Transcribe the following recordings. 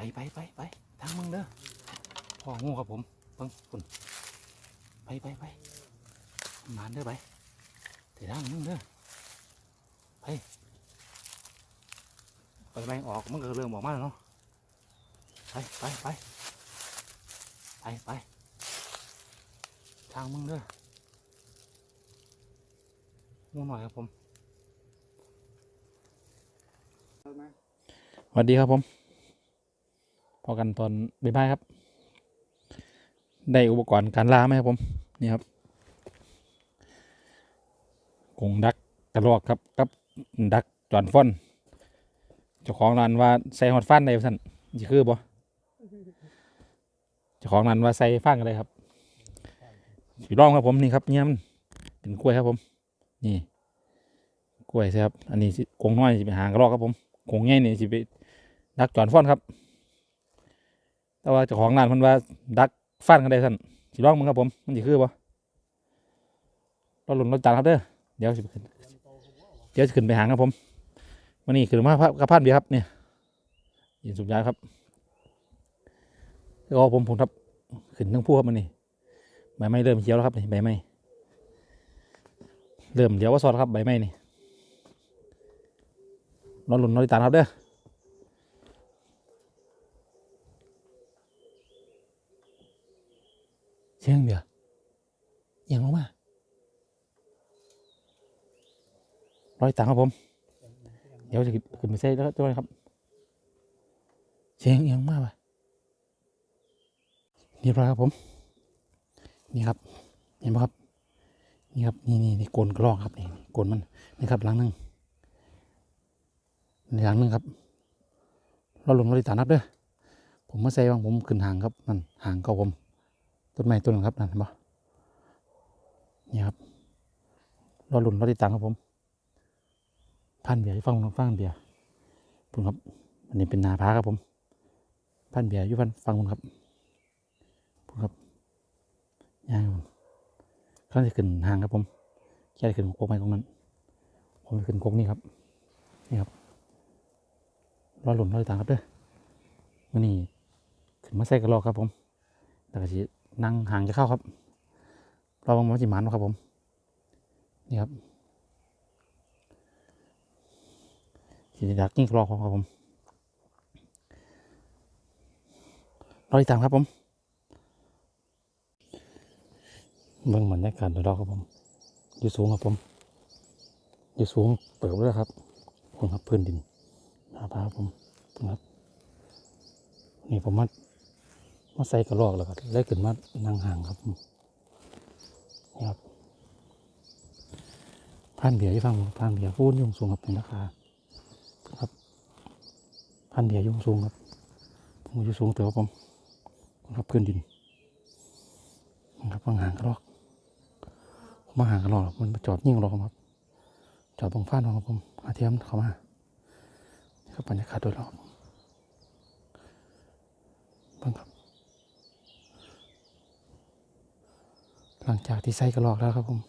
ไปไปไปไปทางมึงเด้อพ่องูครับผมเบิ่งคุณไปไปไปมานเด้อไปถือทางมึงเด้อไปไปไปออกมันก็เริ่มออกมาแล้วเนาะไปไปไปไปไปทางมึงเด้องูหน่อยครับผมสวัสดีครับผม อกันตอนบ่ายครับ ได้อุปกรณ์การล่าไหมครับผม นี่ครับกงดักกระรอกครับกับดักจอนฟอนเจ้าของร้านว่าใส่หอดฟันได้สั่นจะคือบ่เจ้าของร้านว่าใส่ฟังอะไรครับสีร่องครับผมนี่ครับเนี่ยมันเป็นกล้วยครับผม นี่กล้วยใช่ครับ อันนี้กงน้อยสิไปหางกระรอกครับผมกรงใหญ่นี่สิไปดักจอนฟอนครับ แต่ว่าเจ้าของร้านเพิ่นว่าดักฟันกันได้ท่านสิลองมึงครับผมมันสิคือบ่รถหลุนรถจันครับเด้อเดี๋ยวสิขึ้นเดี๋ยวสิขึ้นไปหางครับผมวันนี้ขึ้นมาพกระพันเบียครับเนี่ยยินสุดยอดครับแล้วก็ผมผมครับขึ้นทั้งผู้ครับมันนี่ใบไม้เริ่มเขียวแล้วครับนี่ใบไม้เริ่มเดี๋ยวว่าซอดครับใบไม้นี่รถหลุนรถจันครับเด้อ เสียงเบียร์เอียงลงมากร้อยตังครับผม เดี๋ยวจะขึ้นไปใส่แล้วด้วยครับ เสียงเอียงมากไปเรียบร้อยครับผม นี่ครับ เห็นไหมครับ นี่ครับ นี่นี่นี่โกนกรอกครับนี่โกนมันนี่ครับหลังหนึ่งหลังหนึ่งครับเราลงเราติดตานับเด้อผมมาใส่วางผมขึ้นห่างครับนั่นห่างเก่าผม ต้นไม้ต้นหนึงครับนั่นเห็นปะนี่ครับรอหลุนรอติดตามครับผมพันเบียร์ฟังฟังเบียร์ผมครับอันนี้เป็นนาพาครับผมพันเบียร์ยู่ฟังฟังนู้นครับผมครับย่างมันเขาจะขึ้นห่างครับผมแค่จะขึ้นโค้งไปตรงนั้น ผมจะขึ้นโค้งนี่ครับนี่ครับรอหลุนรอติดตามครับเด้อวันนี้ขึ้นมาใส่กระรอกครับผมแล้วก็สิ นั่งห่างจะเข้าครับเราบังมันจิมันครับผม นี่ครับสีดักนี่รอครับผมรอติดตามครับผมเบื้องบรรยากาศโดยรอบครับผมอยู่สูงครับผมอยู่สูงเปิดเลยครับผมครับพื้นดินหน้าผาครับผมผมครับนี่ผมมา มาใส่กระรอกแล้วก็เลยขึ้นมานั่งห่างครับนี่ครับพันเบียร์ที่ฟังพันเบียร์พูดยุ่งสูงครับเป็นราคาครับพันเบียร์ยุ่งสูงครับผมอยู่สูงเติบครับผมครับพื้นดินครับฟังห่างกระรอกผมมาห่างกระรอกมันมาจอดยิ่งรอครับจอดบังฟ้านครับผมอาเทียมเข้ามานี่ครับบรรยากาศโดยรอบบิ่งครับ หลังจากที่ใส่กระรอกแล้วครับผม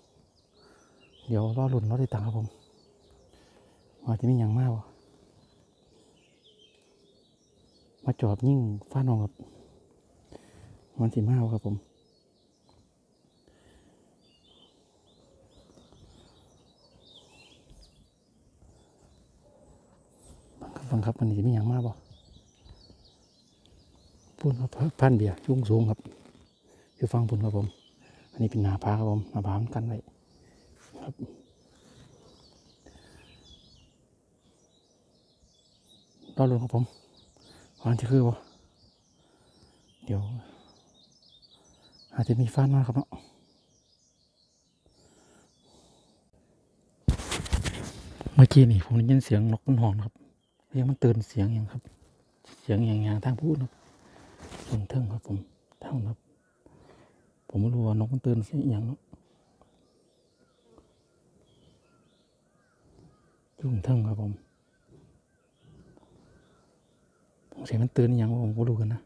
เดี๋ยวรอหลุนรอติดตามครับผมว่าจะมีอย่างมากวะมาจอบยิ่งฟ้านองครับมันสิมากครับผมบังครับบังครับมันจะมีอย่างมากบ่พูดครับพันเบียร์ยุ่งสูงครับอยู่ฟังพุ่นครับผม อันนี้เป็นนาพาครับผมนาพามันกันไว้ครับรอลงครับผมวันที่คือบ่เดี๋ยว อาจจะมีฟ้านมาครับเนาะเมื่อกี้นี่ผมได้ยินเสียงนกมันหอนครับเรียกมันตื่นเสียงอย่างครับ เสียงอย่างอย่างทางพูดครับสนเทิงครับผมเท่านครับ ผมไม่รู้ว่านกมันตื่นเสียงอย่างเนาะยุ่งเทิงครับผมผมเสียงมันตื่นอย่างผมก็รู้กันนะ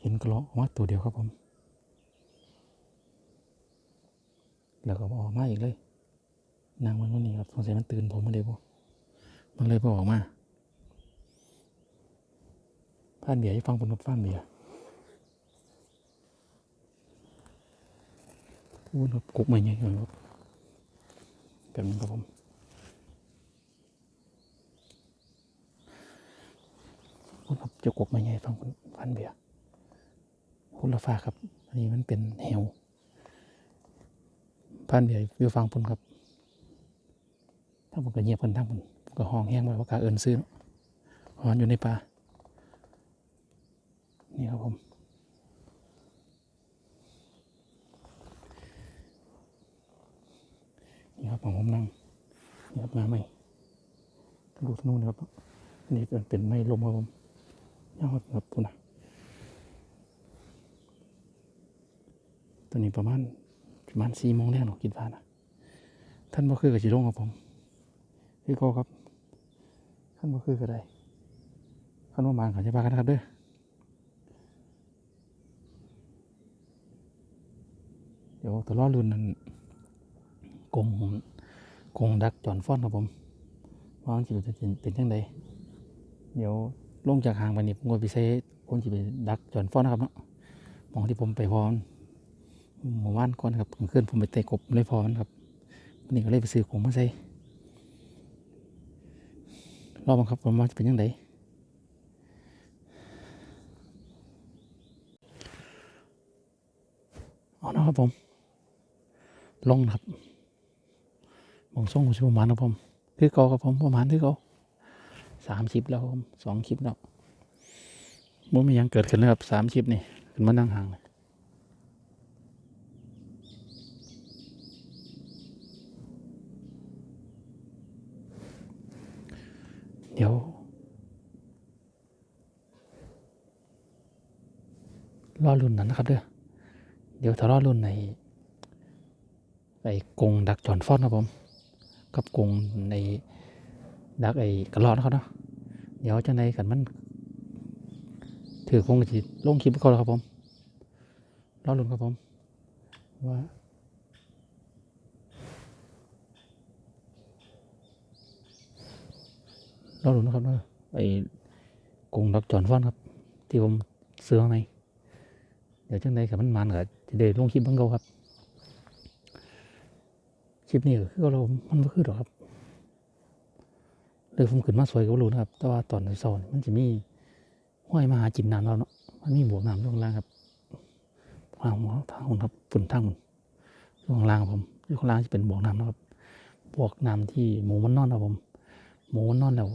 เห็นกระรอกออกมาตัวเดียวครับผม แล้วก็บออกมาอีกเลย นางมันวันนี้ครับสงสัยมันตื่นผมมาเลยบ่มันเลยพอออกมา ฟ้านเบียร์ให้ฟังบนกับฟ้านเบียร์วุ้นครับกุกมาไงครับแบบนี้ครับผมวุ้นครับจะกุกมาไงฟังบนฟ้านเบียร์คุณละฟ้าครับ อันนี้มันเป็นเหวฟ้านเบียร์อยู่ฟังพุ่นครับถ้าผมก็เงียบกันทั้งผมก็ห้องแห้งไว้ว่าะกาเอินซื้อเนาะหอนอยู่ในป่า นี่ครับผม นี่ครับของผมนั่งนี่ครับมาใหม่ดูทางนู้นนะครับนนี้เป็นเป็นไม้ลมครับผมยาวครับปุ่นะตัวนี้ประมาณประมาณสี่โมงแรกเนาะคิดว่านะท่านบ่คือกับจีรงครับผมพี่โกครับ ท่านบ่คือก็ได้ท่านว่ามาขอจะพากันนะครับเด้อ เดี๋ยวตลอดรุ่นนั้นกงกงดักจอนฟอนครับผมว่ามันจะเป็นเป็นยังไงเดี๋ยวลงจากหางไปนี่ผมก็ไปใช้ผมจะไปดักจอนฟอนนะครับเนาะมองที่ผมไปพรหมู่บ้านก่อนครับกลางคืนผมไปเตะกบเลยพอมครับวันนี้ก็เลยไปซื้อของมาใส่รอบังครับผมว่าจะเป็นยังไงเอานะครับผม ลงนะครับมองส่งชิประมาณนะครับผมคือเก่าครับผมประมาณคือเก่าสามชิปแล้วครับผมสองคลิปแล้วมันมียังเกิดขึ้นเลยครับสามชิปนี่ขึ้นมานั่งห่างเลยเดี๋ยว รอรุ่นนั้นนะครับเด้อเดี๋ยวถ้ารอรุ่นใน ไอ้กรงดักจอนฟอนครับผมกับกรงในดักไอ้กระรอกนะครับเนาะเดี๋ยวจะในกันมัน ถือคงจะลงคลิปก่อนครับผมรอรุ่นครับผมว่าเราดูนะครับว่าไอ้กรงดักจอนฟอนครับ ที่ผมซื้อข้างในเดี๋ยวจังใดกับมันมันก็จะได้ลงคลิปเบังเก่าครับ คลิปนี้ก็คือเรา มันก็คือหรอกครับเลยผมขึ้นมาสวยก็รู้นะครับ แต่ว่าตอนเช้าๆนี่มันจะมีห้อยมาหาจินน้ำเราเนาะ มันมีบวกน้ำอยู่ข้างล่างครับทางหัวทางหุ่นครับฝุ่นทางหุ่นอยู่ข้างล่างผมอยู่ข้างล่างจะเป็นบวกน้ำนะครับ บวกน้ำที่หมูมันนอนครับผม หมูมันนอนแล้ว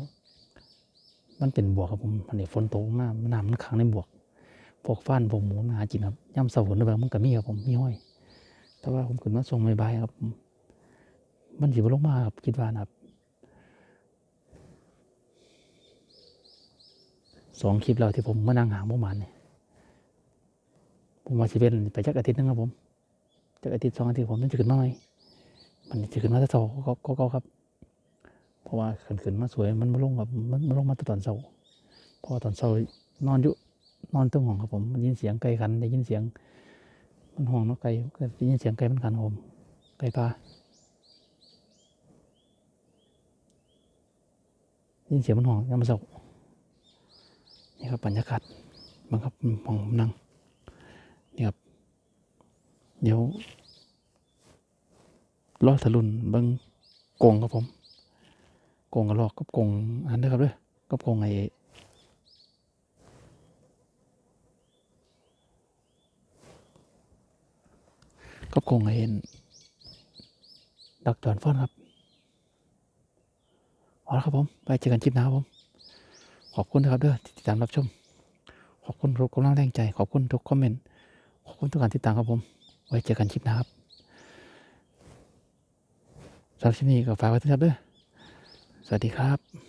มันเป็นบวกครับผมอันนี้ฝนตกมากน้ำมันขังในบวก พวกฟ้านพวกหมูมาหากินครับย่ำเสาฝนด้วยมันก็มีครับผมมีห้อย แต่ว่าผมขึ้นมาส่งใบายๆครับผ มันสิบลงมาครับคิดว่านะครับสองคลิปแล้วที่ผมมานั่งหาเมื่อวานเนี่ยผมว่าสิเป็นไปจักอาทิตย์นึงครับผมจักอาทิตย์สองอาทิตย์ผมมันจะขึ้นมาไหมมันจะขึ้นมาแต่เสาก็ก็ครับ เพราะว่าขึ้นขึ้นมาสวยมันมาลงกับมันมาลงมาแต่ตอนเช้าเพราะตอนเช้านอนอยู่นอนตรงห้องครับผมมันยินเสียงไก่ขันได้ยินเสียง มันห้องเนาะไก่ก็ได้ยินเสียงไก่มันขันผมไก่ปลาได้ ยินเสียงมันห้องยามมื้อเช้านี่ครับบรรยากาศบังครับห้องผมนั่งนี่ครับเดี๋ยวรอทะลุนเบิ่งกงครับผมกงกระลอกกับกงอันเด้ครับเด้อกับกงไอ้กับกงไอ้ดักจอนฟอนครับ เอาละครับผม ไปเจอกันคลิปหน้าครับผม ขอบคุณนะครับเด้อที่ติดตามรับชม ขอบคุณทุกกำลังแรงใจ ขอบคุณทุกคอมเมนต์ ขอบคุณทุกการติดตามครับผม ไว้เจอกันคลิปหน้าครับสำหรับคลิปนี้ก็ฝากไว้ด้วยครับเด้อ สวัสดีครับ